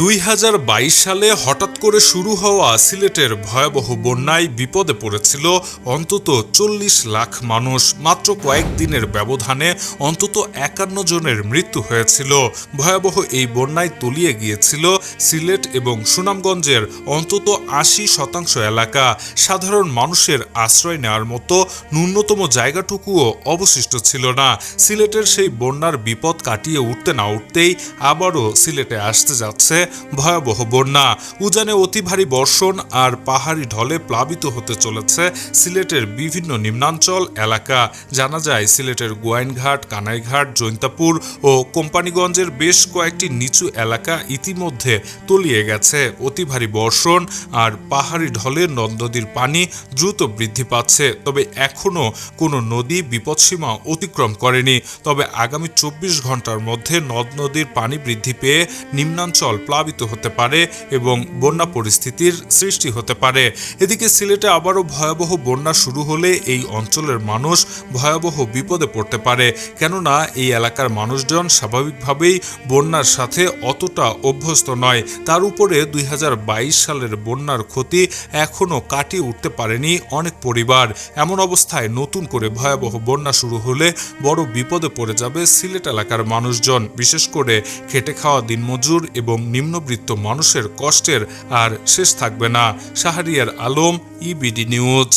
দুই হাজার বাইশ সালে হঠাৎ করে শুরু হওয়া সিলেটের ভয়াবহ বন্যায় বিপদে পড়েছিল অন্তত চল্লিশ লাখ মানুষ। মাত্র কয়েকদিনের ব্যবধানে অন্তত একান্ন জনের মৃত্যু হয়েছিল। ভয়াবহ এই বন্যায় তলিয়ে গিয়েছিল সিলেট এবং সুনামগঞ্জের অন্তত আশি শতাংশ এলাকা। সাধারণ মানুষের আশ্রয় নেওয়ার মতো ন্যূনতম জায়গাটুকুও অবশিষ্ট ছিল না। সিলেটের সেই বন্যার বিপদ কাটিয়ে উঠতে না উঠতেই আবারও সিলেটে আসতে যাচ্ছে ভয়াবহ বন্যা। উজানে অতি ভারী বর্ষণ আর পাহাড়ি ঢলে প্লাবিত হতে চলেছে সিলেটের বিভিন্ন নিম্নাঞ্চল এলাকা। জানা যায়, সিলেটের গোয়াইনঘাট, কানাইঘাট, জৈন্তাপুর ও কোম্পানিগঞ্জের বেশ কয়েকটি নিচু এলাকা ইতিমধ্যে তলিয়ে গেছে। অতি ভারী বর্ষণ আর পাহাড়ি ঢলে নদ নদীর পানি দ্রুত বৃদ্ধি পাচ্ছে। তবে এখনও কোনো নদী বিপদসীমা অতিক্রম করেনি। তবে আগামী চব্বিশ ঘণ্টার মধ্যে নদ নদীর পানি বৃদ্ধি পেয়ে নিম্নাঞ্চল প্লাবিত হতে পারে এবং বন্যা পরিস্থিতির সৃষ্টি হতে পারে। এদিকে সিলেটে আবারও ভয়াবহ বন্যা শুরু হলে এই অঞ্চলের মানুষ ভয়াবহ বিপদে পড়তে পারে। কেননা এই এলাকার মানুষজন স্বাভাবিকভাবেই বন্যার সাথে অতটা অভ্যস্ত নয়। তার উপরে দুই হাজার বাইশ সালের বন্যার ক্ষতি এখনও কাটিয়ে উঠতে পারেনি অনেক পরিবার। এমন অবস্থায় নতুন করে ভয়াবহ বন্যা শুরু হলে বড় বিপদে পড়ে যাবে সিলেট এলাকার মানুষজন। বিশেষ করে খেটে খাওয়া দিনমজুর এবং নিম্নবিত্ত মানুষের কষ্টের আর শেষ থাকবে না। Shahriar Alam EBD news